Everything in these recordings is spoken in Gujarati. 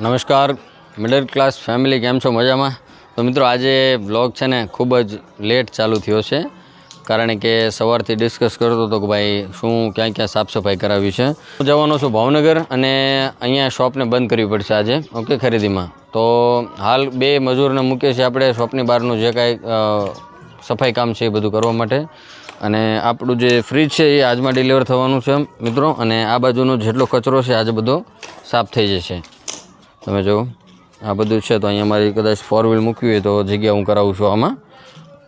નમસ્કાર. મિડલ ક્લાસ ફેમિલી કેમ છો? મજામાં? તો મિત્રો, આજે બ્લોગ છે ને, ખૂબ જ લેટ ચાલુ થયો છે. કારણ કે સવારથી ડિસ્કસ કરતો હતો કે ભાઈ, શું, ક્યાં ક્યાં સાફ સફાઈ કરાવી છે? હું જવાનો છું ભાવનગર અને અહીંયા શોપને બંધ કરવી પડશે આજે. ઓકે ખરીદીમાં. તો હાલ બે મજૂરને મૂકીએ છીએ આપણે. શોપની બહારનું જે કાંઈ સફાઈ કામ છે એ બધું કરવા માટે. અને આપણું જે ફ્રીજ છે એ આજમાં ડિલિવર થવાનું છે, મિત્રો. અને આ બાજુનો જેટલો કચરો છે, આજે બધો સાફ થઈ જશે. તમે જુઓ આ બધું છે તો અહીંયા મારી કદાચ ફોર વ્હીલ મૂકવી હોય તો જગ્યા હું કરાવું છું આમાં.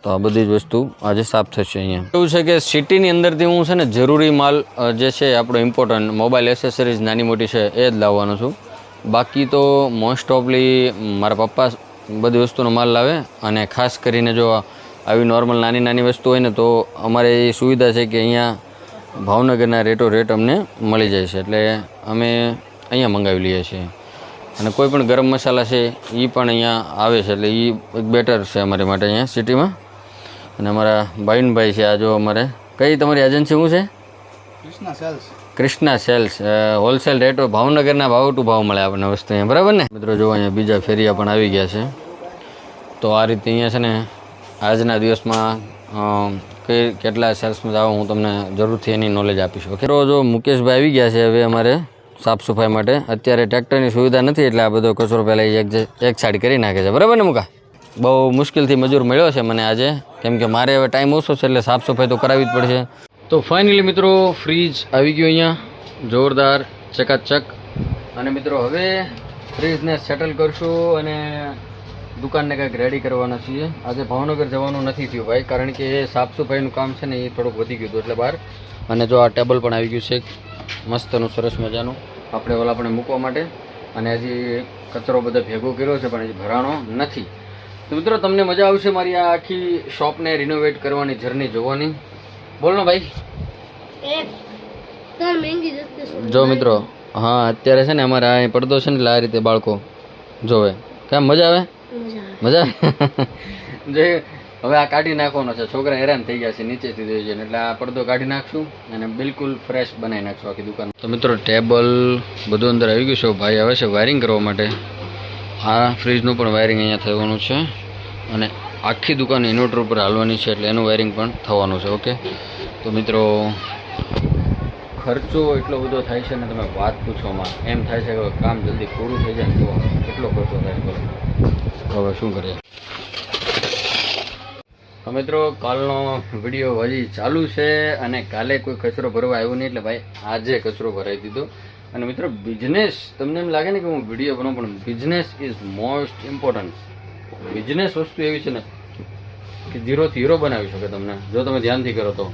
તો આ બધી જ વસ્તુ આજે સાફ થશે અહીંયા. એવું છે કે સિટીની અંદરથી હું છે ને જરૂરી માલ જે છે આપણો ઇમ્પોર્ટન્ટ મોબાઈલ એસેસરીઝ નાની મોટી છે એ જ લાવવાનો છું. બાકી તો મોસ્ટ ઓફલી મારા પપ્પા બધી વસ્તુનો માલ લાવે અને ખાસ કરીને જો આવી નોર્મલ નાની નાની વસ્તુ હોય ને તો અમારે એ સુવિધા છે કે અહીંયા ભાવનગરના રેટો રેટ અમને મળી જાય છે. એટલે અમે અહીંયા મંગાવી લઈએ છીએ. અને કોઈ પણ ગરમ મસાલા છે એ પણ અહીંયા આવે છે એટલે એ એક બેટર છે અમારી માટે અહીંયા સિટીમાં અને અમારા ભાઈનભાઈ છે આ જો અમારે. કઈ તમારી એજન્સી શું છે? Krishna sales. Krishna sales. Wholesale રેટો ભાવનગરના ભાવ ટુ ભાવ મળે આપણને વસ્તુ અહીંયા બરાબર ને? મિત્રો જો અહીંયા બીજા ફેરિયા પણ આવી ગયા છે. તો આ રીતે અહીંયા છે ને આજના દિવસમાં કઈ કેટલા સેલ્સમાં જાઓ હું તમને જરૂરથી એની નોલેજ આપીશ. ઓકે તો જો મુકેશભાઈ આવી ગયા છે હવે અમારે. સાફ સફાઈ માટે. અત્યારે ટ્રેક્ટરની સુવિધા નથી, એટલે આ બધો કચરો પહેલાં એક એક સાઈડ કરી નાખે છે. બરાબર ને, મુકા? બહુ મુશ્કેલથી મજૂર મળ્યો છે મને આજે. કેમ કે મારે હવે ટાઈમ ઓછો છે, એટલે સાફ સફાઈ તો કરાવવી જ પડશે. તો ફાઇનલી મિત્રો ફ્રીજ આવી ગયો અહીંયા. જોરદાર, ચકાચક. અને મિત્રો, હવે ફ્રીજને સેટલ કરશું અને દુકાનને કંઈક રેડી કરવાના છીએ. આજે ભાવનગર જવાનું નથી થયું ભાઈ, કારણ કે સાફ સફાઈનું કામ છે ને, એ થોડુંક વધી ગયું હતું એટલે બહાર. અને જો આ ટેબલ પણ આવી ગયું છે મસ્તનું સરસ મજાનું. આપણે ઓલા આપણે મૂકવા માટે. અને હજી કચરો બધો ભેગો કર્યો છે પણ હજી ભરાણો નથી. તો મિત્રો તમને મજા આવશે મારી આ આખી શોપને રિનોવેટ કરવાની જર્ની જોવાની. બોલો ભાઈ. જો મિત્રો હા અત્યારે છે ને અમારે આ પડદો છે ને આ રીતે બાળકો જોવે. કેમ મજા આવે. મજા આવે? જે હવે આ કાઢી નાખવાનો છે. છોકરા હેરાન થઈ ગયા છે નીચેથી જોઈ જાય એટલે આ પડદો કાઢી નાખશું અને બિલકુલ ફ્રેશ બનાવી નાખશું આખી દુકાન તો મિત્રો ટેબલ બધું અંદર આવી ગયું છે. ભાઈ આવે છે વાયરિંગ કરવા માટે. આ ફ્રીજનું પણ વાયરિંગ અહીંયા થવાનું છે. અને આખી દુકાન ઇન્વર્ટર ઉપર હાલવાની છે, એટલે એનું વાયરિંગ પણ થવાનું છે ઓકે તો મિત્રો, ખર્ચો એટલો બધો થાય છે ને તમે વાત પૂછોમાં એમ થાય છે કે કામ જલ્દી પૂરું થઈ જાય તો કેટલો ખર્ચો થાય હવે શું કરીએ? મિત્રો, કાલનો વીડિયો હજી ચાલુ છે અને કાલે કોઈ કચરો ભરવા આવ્યો નહીં, એટલે ભાઈ આજે કચરો ભરાઈ દીધો. અને મિત્રો બિઝનેસ તમને એમ લાગે ને કે હું વીડિયો બનાવું, પણ business is most important business વસ્તુ એવી છે ને કે ઝીરોથી હીરો બનાવી શકે તમને. જો તમે ધ્યાનથી કરો તો.